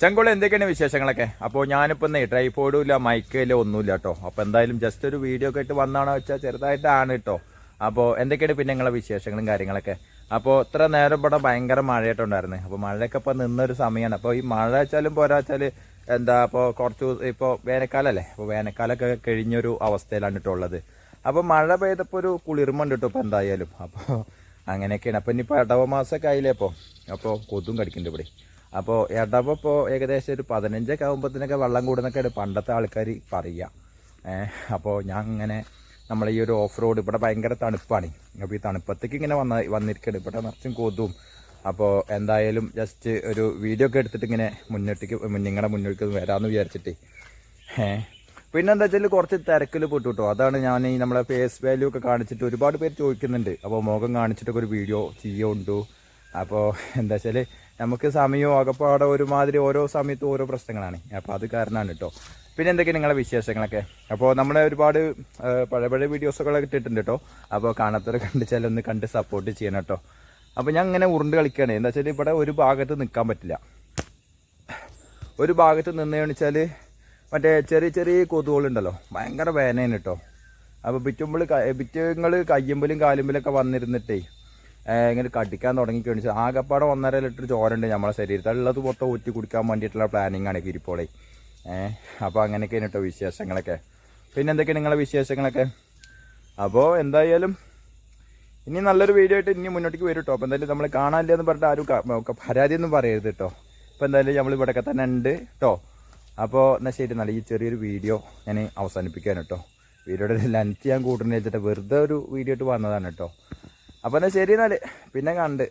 ചെങ്കോള എന്തൊക്കെയാണ് വിശേഷങ്ങളൊക്കെ? അപ്പോൾ ഞാനിപ്പോൾ ഇന്നേ ട്രൈപോഡും ഇല്ല മൈക്കില്ല ഒന്നുമില്ല കേട്ടോ അപ്പോൾ എന്തായാലും ജസ്റ്റ് ഒരു വീഡിയോ ഒക്കെ ആയിട്ട് വന്നാണോ വെച്ചാൽ ചെറുതായിട്ടാണ് കേട്ടോ അപ്പോൾ എന്തൊക്കെയാണ് പിന്നെ നിങ്ങളെ വിശേഷങ്ങളും കാര്യങ്ങളൊക്കെ? അപ്പോൾ ഇത്ര നേരം ഇവിടെ ഭയങ്കര മഴയായിട്ടുണ്ടായിരുന്നു അപ്പോൾ മഴയൊക്കെ ഇപ്പോൾ നിന്നൊരു സമയമാണ് അപ്പോൾ ഈ മഴ വെച്ചാലും പോരാ വെച്ചാൽ എന്താ ഇപ്പോൾ കുറച്ച് ഇപ്പോൾ വേനൽക്കാലമല്ലേ അപ്പോൾ വേനൽക്കാലമൊക്കെ കഴിഞ്ഞൊരു അവസ്ഥയിലാണ് കേട്ടോ ഉള്ളത്. അപ്പോൾ മഴ പെയ്തപ്പോൾ ഒരു കുളിർമ ഉണ്ട് കേട്ടോ ഇപ്പോൾ എന്തായാലും. അപ്പോൾ അങ്ങനെയൊക്കെയാണ്. അപ്പോൾ ഇനിയിപ്പോൾ ഇടവ മാസമൊക്കെ ആയില്ലേ ഇപ്പോൾ അപ്പോൾ കൊതും കടിക്കുന്നുണ്ട് ഇവിടെ. അപ്പോൾ ഇടവ ഇപ്പോൾ ഏകദേശം ഒരു പതിനഞ്ചൊക്കെ ആകുമ്പോഴത്തേനൊക്കെ വെള്ളം കൂടുന്നൊക്കെയാണ് പണ്ടത്തെ ആൾക്കാർ പറയുക അപ്പോൾ ഞാൻ ഇങ്ങനെ നമ്മൾ ഈ ഒരു ഓഫ് റോഡ് ഇവിടെ ഭയങ്കര തണുപ്പാണ്. അപ്പോൾ ഈ തണുപ്പത്തേക്ക് ഇങ്ങനെ വന്ന വന്നിരിക്കുകയാണ് ഇവിടെ നിറച്ചും കൊതും. അപ്പോൾ എന്തായാലും ജസ്റ്റ് ഒരു വീഡിയോ ഒക്കെ എടുത്തിട്ട് ഇങ്ങനെ മുന്നോട്ടേക്ക് നിങ്ങളുടെ മുന്നോട്ടേക്ക് വരാമെന്ന് വിചാരിച്ചിട്ട്. പിന്നെ എന്താ വെച്ചാൽ കുറച്ച് തിരക്കിൽ പെട്ടു കേട്ടോ അതാണ് ഞാൻ ഈ നമ്മളെ ഫേസ് വാല്യൂ ഒക്കെ കാണിച്ചിട്ട് ഒരുപാട് പേര് ചോദിക്കുന്നുണ്ട്. അപ്പോൾ മുഖം കാണിച്ചിട്ടൊക്കെ ഒരു വീഡിയോ ചെയ്യുണ്ടു അപ്പോൾ എന്താ വെച്ചാൽ നമുക്ക് സമയവും അകപ്പാടെ ഒരുമാതിരി ഓരോ സമയത്തും ഓരോ പ്രശ്നങ്ങളാണ്. അപ്പോൾ അത് കാരണമാണ് കേട്ടോ പിന്നെ എന്തൊക്കെയാണ് നിങ്ങളുടെ വിശേഷങ്ങളൊക്കെ? അപ്പോൾ നമ്മളെ ഒരുപാട് പഴയ പഴയ വീഡിയോസൊക്കെ ഇട്ടിട്ടുണ്ട് കേട്ടോ അപ്പോൾ കാണാത്തവരെ കണ്ട് ചില ഒന്ന് കണ്ട് സപ്പോർട്ട് ചെയ്യണം കേട്ടോ അപ്പോൾ ഞാൻ ഇങ്ങനെ ഉരുണ്ട് കളിക്കുകയാണ് എന്താ വെച്ചാൽ ഇവിടെ ഒരു ഭാഗത്ത് നിൽക്കാൻ പറ്റില്ല. ഒരു ഭാഗത്ത് നിന്ന് വെച്ചാൽ മറ്റേ ചെറിയ ചെറിയ കൊതുകുകളുണ്ടല്ലോ. ഭയങ്കര വേനയാണ് കേട്ടോ അപ്പോൾ ബിറ്റുമ്പോൾ ബിറ്റുങ്ങൾ കയ്യുമ്പലും കാലുമ്പലൊക്കെ വന്നിരുന്നിട്ടേ ഇങ്ങനെ കടിക്കാൻ തുടങ്ങി കഴിഞ്ഞാൽ ആകെപ്പാടെ ഒന്നര ലിറ്റർ ചോരുണ്ട് നമ്മളെ ശരീരത്തിൽ. ഉള്ളത് മൊത്തം ഊറ്റി കുടിക്കാൻ വേണ്ടിയിട്ടുള്ള പ്ലാനിങ് ആണ് കിരിപ്പോളെ ഏഹ് അപ്പോൾ അങ്ങനെയൊക്കെയാണ് കേട്ടോ വിശേഷങ്ങളൊക്കെ. പിന്നെ എന്തൊക്കെയാണ് നിങ്ങളെ വിശേഷങ്ങളൊക്കെ? അപ്പോൾ എന്തായാലും ഇനി നല്ലൊരു വീഡിയോ ആയിട്ട് ഇനി മുന്നോട്ടേക്ക് വരും കേട്ടോ അപ്പോൾ എന്തായാലും നമ്മൾ കാണാനില്ലെന്ന് പറഞ്ഞിട്ട് ആരും പരാതിയൊന്നും പറയരുത് കേട്ടോ അപ്പോൾ എന്തായാലും നമ്മൾ ഇവിടെയൊക്കെ തന്നെ ഉണ്ട് കേട്ടോ അപ്പോൾ എന്നാൽ ശരി നല്ല ഈ ചെറിയൊരു വീഡിയോ ഞാൻ അവസാനിപ്പിക്കാൻ കേട്ടോ വീഡിയോയുടെ ലെൻത്ത് ഞാൻ കൂട്ടുന്ന വെച്ചിട്ട് വെറുതെ ഒരു വീഡിയോ ആയിട്ട് വന്നതാണ് കേട്ടോ അപ്പോൾ എന്നാൽ ശരി എന്നാൽ പിന്നെ കണ്ട്.